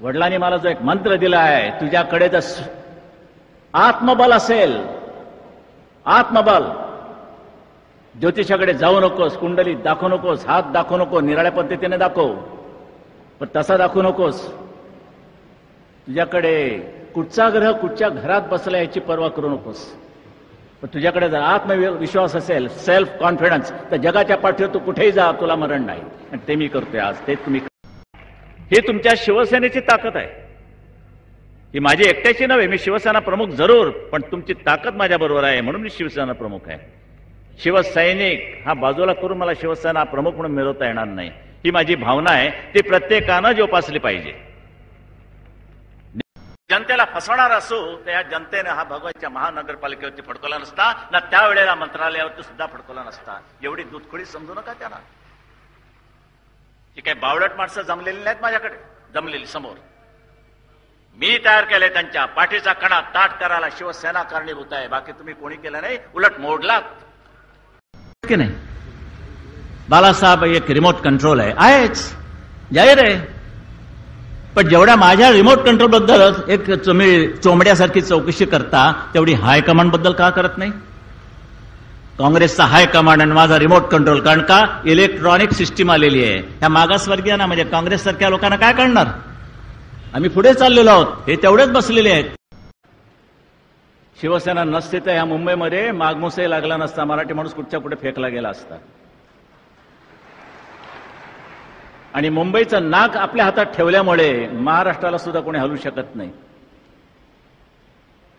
वडिलांनी मला जो एक मंत्र दिला आहे तुझ्याकडे जर आत्मबल असेल आत्मबल ज्योतिषाकडे जाऊ नकोस कुंडली दाखवू नकोस हात दाखवू नको निराळ्या पद्धतीने दाखव पण तसा दाखवू नकोस. तुझ्याकडे कुठचा ग्रह कुठच्या घरात बसला याची पर्वा करू नकोस. पण तुझ्याकडे जर आत्मविश्वास असेल सेल्फ कॉन्फिडन्स तर जगाच्या पाठीवर तू कुठेही जा तुला मरण नाही. आणि ते मी करतोय आज ते तुम्ही हे तुमच्या शिवसेनेची ताकद आहे. ही माझी एकट्याची नव्हे मी शिवसेना प्रमुख जरूर पण तुमची ताकद माझ्याबरोबर आहे म्हणून मी शिवसेना प्रमुख आहे. शिवसैनिक हा बाजूला करून मला शिवसेना प्रमुख म्हणून मिळवता येणार नाही. ही माझी भावना आहे ती प्रत्येकानं जोपासली पाहिजे. जनतेला फसवणार असो तर या जनतेने हा भगवानच्या महानगरपालिकेवरती फडकवला नसता ना त्यावेळेला मंत्रालयावरती सुद्धा फडकवला नसता. एवढी दुधखोळी समजू नका त्यांना. ती काही बावळट माणसं जमलेली नाहीत माझ्याकडे. जमलेली समोर. मी तयार केले त्यांच्या पाठीचा कणा ताट करायला शिवसेना कारणीभूत आहे. बाकी तुम्ही कोणी केलं नाही. उलट मोडलात. की नाही? बालासाहेब एक रिमोट कंट्रोल आहे. आहेच. जाहीर आहे. पण जेवढ्या माझ्या रिमोट कंट्रोलबद्दल एक तुम्ही चोमड्यासारखी चौकशी करता तेवढी हायकमांडबद्दल का करत नाही? काँग्रेसचा हायकमांड आणि माझा रिमोट कंट्रोल. कारण का? इलेक्ट्रॉनिक सिस्टीम आलेली आहे. ह्या मागासवर्गीयांना म्हणजे काँग्रेस सारख्या लोकांना काय कळणार? आम्ही पुढे चाललेलो आहोत. हे तेवढेच बसलेले आहेत. शिवसेना नसते तर ह्या मुंबईमध्ये मागमुसही लागला नसता. मराठी माणूस कुठच्या कुठे फेकला गेला असता. आणि मुंबईचं नाक आपल्या हातात ठेवल्यामुळे महाराष्ट्राला सुद्धा कोणी हलू शकत नाही.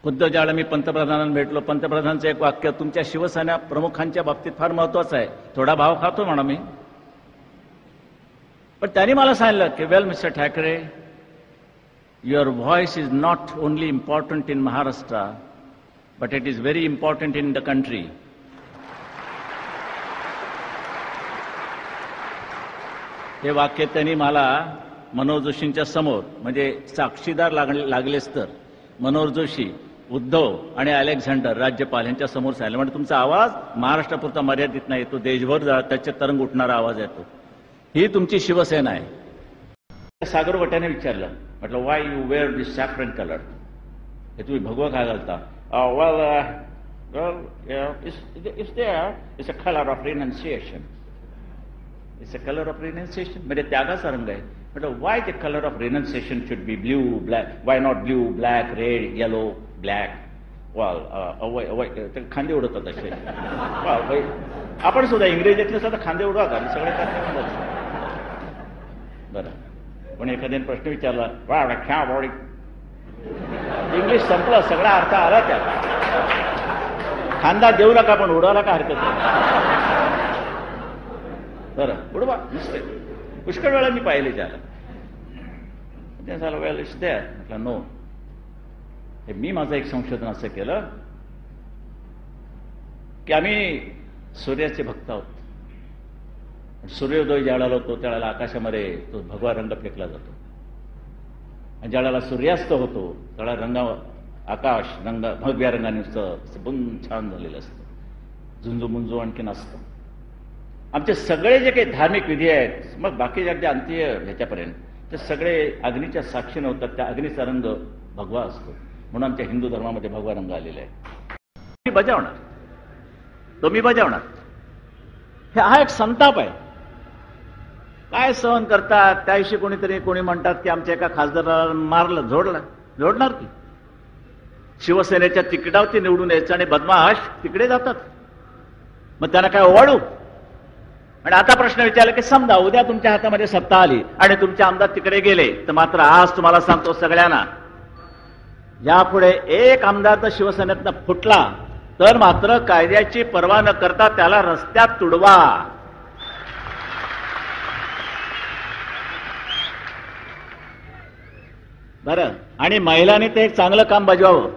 खुद्द ज्यावेळेला मी पंतप्रधानांना भेटलो. पंतप्रधानांचं एक वाक्य तुमच्या शिवसेना प्रमुखांच्या बाबतीत फार महत्वाचं आहे. थोडा भाव खातो म्हणा मी. पण त्यांनी मला सांगितलं की well mister Thackeray your voice is not only important in Maharashtra but it is very important in the country हे वाक्य त्यांनी मला मनोज जोशींच्या समोर म्हणजे साक्षीदार लागले लागलेच तर. मनोहर जोशी उद्धव आणि अलेक्झांडर राज्यपाल यांच्या समोर सांगितलं म्हणजे तुमचा आवाज महाराष्ट्रापुरता मर्यादित नाही तो देशभर जा- त्याचे तरंग उठणारा आवाज येतो. ही तुमची शिवसेना आहे. सागर वट्याने विचारलं म्हटलं why you wear this saffron colour हे तुम्ही भगवा काय घालता? It's a colour of renunciation it's a colour of renunciation म्हणजे त्यागाचा रंग आहे म्हटलं why the colour of renunciation should be blue black why not blue black red yellow black. वाल uh, अवय अवय ते खांदे उडवतात असे वा आपण सुद्धा इंग्रजीतले सुद्धा खांदे उडवा आणि सगळे काय बरं. पण एखाद्याने प्रश्न विचारला वा ख्या बॉडी इंग्लिश संपलं सगळा अर्थ आला त्याला खांदा देऊ नका पण उडवायला का हरकत नाही. बरं उडवा नुसते पुष्कळ वेळा मी पाहिले त्याला. त्या झालं वेळ द्या म्हटलं नो हे मी माझं एक संशोधन असं केलं की आम्ही सूर्याचे भक्त आहोत. सूर्योदय ज्यावेळेला होतो त्यावेळेला आकाशामध्ये तो भगवा रंग फेकला जातो. आणि ज्यावेळेला सूर्यास्त होतो त्याला रंगा आकाश रंग भगव्या रंगाने नुसतं असं छान झालेलं असतं. झुंजू मुंजू आणखीन असतं. आमचे सगळे जे काही धार्मिक विधी आहेत मग बाकी अगदी अंतीय ह्याच्यापर्यंत ते सगळे अग्नीच्या साक्षी नव्हतात त्या अग्नीचा रंग भगवा असतो. म्हणून आमच्या हिंदू धर्मामध्ये भगवा रंग आलेला आहे. मी बजावणार तो मी बजावणार हे हा एक संताप आहे. काय सहन करतात? त्याविषयी कोणीतरी कोणी म्हणतात की आमच्या एका खासदाराला मारलं झोडलं झोडणार की? शिवसेनेच्या तिकिटावरती निवडून यायचं आणि बदमाश तिकडे जातात. मग त्यांना काय ओवाळू? आणि आता प्रश्न विचारला की समजा उद्या तुमच्या हातामध्ये सत्ता आली आणि तुमचे आमदार तिकडे गेले तर मात्र आज तुम्हाला सांगतो सगळ्यांना यापुढे एक आमदार तर शिवसेनेतनं फुटला तर मात्र कायद्याची पर्वा न करता त्याला रस्त्यात तुडवा. बरं आणि महिलांनी ते एक चांगलं काम बजवावं.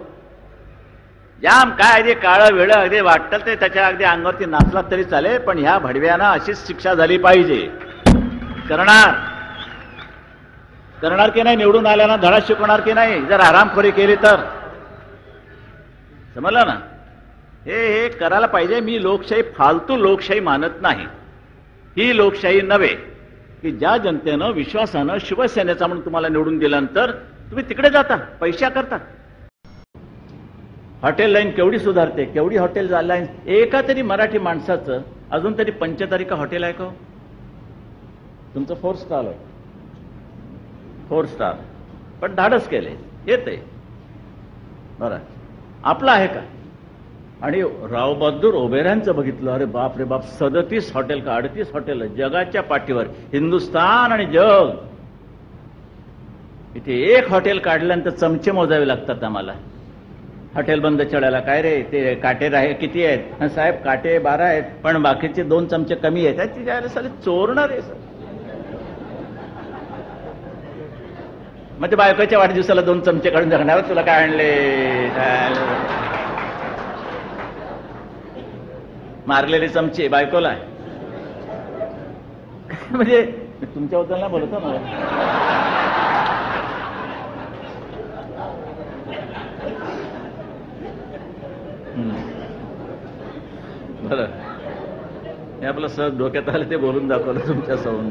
जाम काय अगदी काळं वेळ अगदी वाटतं ते त्याच्या अगदी अंगावरती नाचलात तरी चालेल पण ह्या भडव्यांना अशीच शिक्षा झाली पाहिजे. करणार. करणार की नाही निवडून आल्यानं धडा शिकवणार की नाही? जर आरामखोरी केली तर? समजलं ना? हे हे करायला पाहिजे. मी लोकशाही फालतू लोकशाही मानत नाही. ही लोकशाही नव्हे की ज्या जनतेनं विश्वासानं शिवसेनेचा म्हणून तुम्हाला निवडून दिल्यानंतर तुम्ही तिकडे जाता पैशा करता. हॉटेल लाईन केवढी सुधारते केवढी हॉटेल लाईन एका तरी मराठी माणसाचं अजून तरी पंचतारिका हॉटेल आहे का हो? तुमचं फोर स्टार आहे फोर स्टार. पण धाडस केले. येते. बरं आपलं आहे का? आणि रावबहादूर ओबेऱ्यांचं बघितलं. अरे बाप रे बाप सदतीस हॉटेल का? अडतीस हॉटेल जगाच्या पाठीवर. हिंदुस्तान आणि जग. इथे एक हॉटेल काढल्यानंतर चमचे मोजावे लागतात आम्हाला. हॉटेल बंद चढायला. काय रे? ते काटे राहे किती आहेत? साहेब काटे बारा आहेत. पण बाकीचे दोन चमचे कमी आहेत. त्याची जायला साले चोरणार आहे सर मग ते बायकोच्या वाढदिवसाला दोन चमचे काढून जगणार तुला काय आणले? मारलेले चमचे बायकोला. म्हणजे तुमच्या तुमच्याबद्दल बोलतो ना बर बरं. हे आपलं सहज डोक्यात आलं ते बोलून दाखवलं तुमच्यासमोर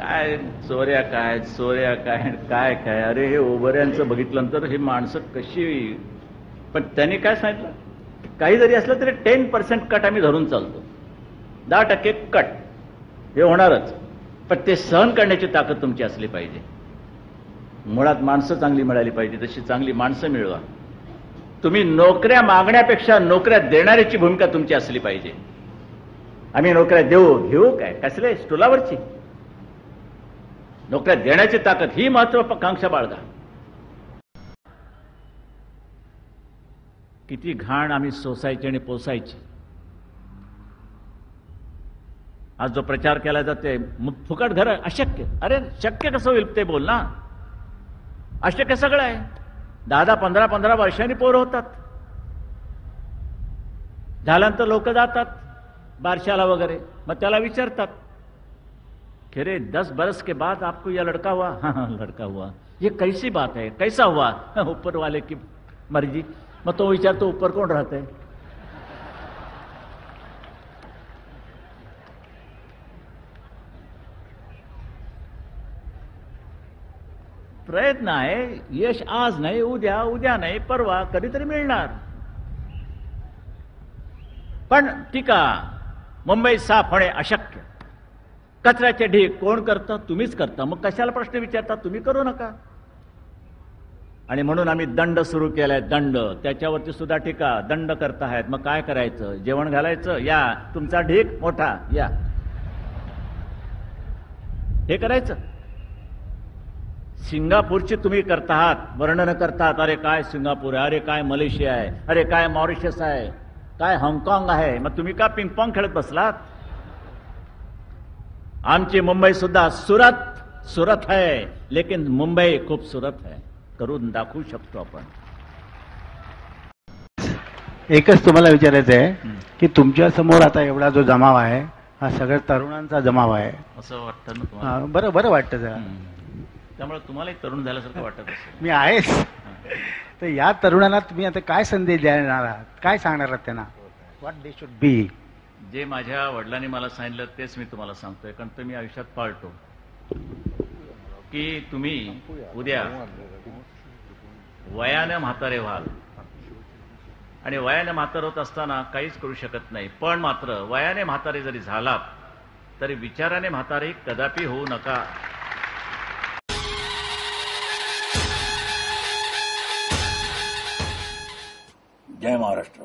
काय चोऱ्या काय चोऱ्या काय काय काय? अरे हे ओबऱ्यांचं बघितल्यानंतर हे माणसं कशी पण त्यांनी काय सांगितलं? काही जरी असलं तरी टेन पर्सेंट कट आम्ही धरून चालतो. दहा टक्के कट हे होणारच. पण ते सहन करण्याची ताकद तुमची असली पाहिजे. मुळात माणसं चांगली मिळाली पाहिजे तशी चांगली माणसं मिळवा. तुम्ही नोकऱ्या मागण्यापेक्षा नोकऱ्या देणाऱ्याची भूमिका तुमची असली पाहिजे. आम्ही नोकऱ्या देऊ घेऊ काय? कसले? स्टुलावरची? नोकऱ्या देण्याची ताकद ही महत्वाकांक्षा बाळगा. किती घाण आम्ही सोसायची आणि पोसायची. आज जो प्रचार केला जाते मग फुकट घर अशक्य. अरे शक्य कसं होईल ते बोल ना. अशक्य सगळं आहे. दहा दहा पंधरा पंधरा वर्षांनी पोर होतात. झाल्यानंतर लोक जातात. बारशाला वगैरे. मग त्याला विचारतात. कि रे दस बरस के बाद आपको यह लड़का हुआ? हाँ हाँ लड़का हुआ। ये कैसी बात है? कैसा हुआ? ऊपर वाले की मर्जी। मग तो विचारतो ऊपर कोण राहते? प्रयत्न आहे यश आज नाही उद्या उद्या नाही परवा कधीतरी मिळणार पण टीका मुंबई साफ होणे अशक्य। कचऱ्याचे ढीक कोण करतं? तुम्हीच करता. मग कशाला प्रश्न विचारता? तुम्ही करू नका. आणि म्हणून आम्ही दंड सुरू केलाय. दंड. त्याच्यावरती सुद्धा टीका. दंड करतायत मग काय करायचं? जेवण घालायचं? या. तुमचा ढीक मोठा. या. हे करायचं. सिंगापूरची तुम्ही करताहात. वर्णन करतात. अरे काय सिंगापूर आहे? अरे काय मलेशिया आहे? अरे काय मॉरिशस आहे? काय हाँगकाँग आहे? मग तुम्ही का पिंगपॉंग खेळत बसलात? आमची मुंबई सुद्धा सुरत सुरत है लेकिन मुंबई खूप सुरत है. करून दाखवू शकतो आपण. एकच तुम्हाला विचारायचं आहे की तुमच्यासमोर आता एवढा जो जमाव आहे हा सगळ्या तरुणांचा जमाव आहे. असं वाटतं ना हा, बरं बरं वाटतं जरा. त्यामुळे तुम्हाला एक तरुण झाल्यासारखं वाटत असेल. मी आहेच. तर या तरुणांना तुम्ही आता काय संदेश देणार आहात? काय सांगणार आहात त्यांना? What they should B J माझ्या वडिलांनी मला सांगितलं तेच मी तुम्हाला सांगतोय कारण ते मी आयुष्यात पाळतो. की तुम्ही उद्या वयाने म्हातारे व्हाल. आणि वयाने म्हातार होत असताना काहीच करू शकत नाही. पण मात्र वयाने म्हातारे जरी झालात तरी विचाराने म्हातारे कदापि होऊ नका. जय महाराष्ट्र.